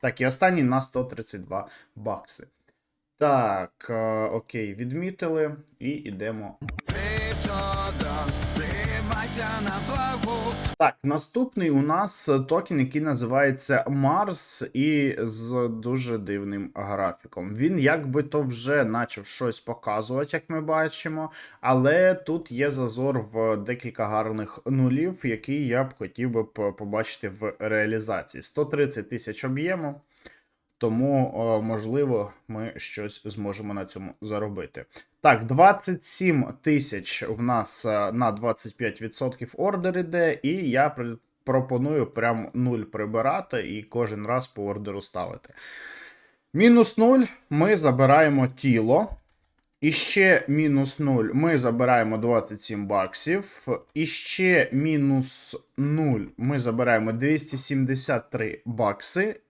Так, і останній на 132 бакси. Так, е, окей, відмітили і йдемо. Так, наступний у нас токен, який називається Mars, і з дуже дивним графіком. Він якби то вже почав щось показувати, як ми бачимо, але тут є зазор в декілька гарних нулів, які я б хотів би побачити в реалізації. 130 тисяч об'єму. Тому, можливо, ми щось зможемо на цьому заробити. Так, 27 тисяч в нас е, на 25% ордер іде, і я пропоную прям 0 прибирати і кожен раз по ордеру ставити. Мінус 0 ми забираємо тіло. І ще мінус 0 ми забираємо 27 баксів. І ще мінус 0 ми забираємо 273 бакси.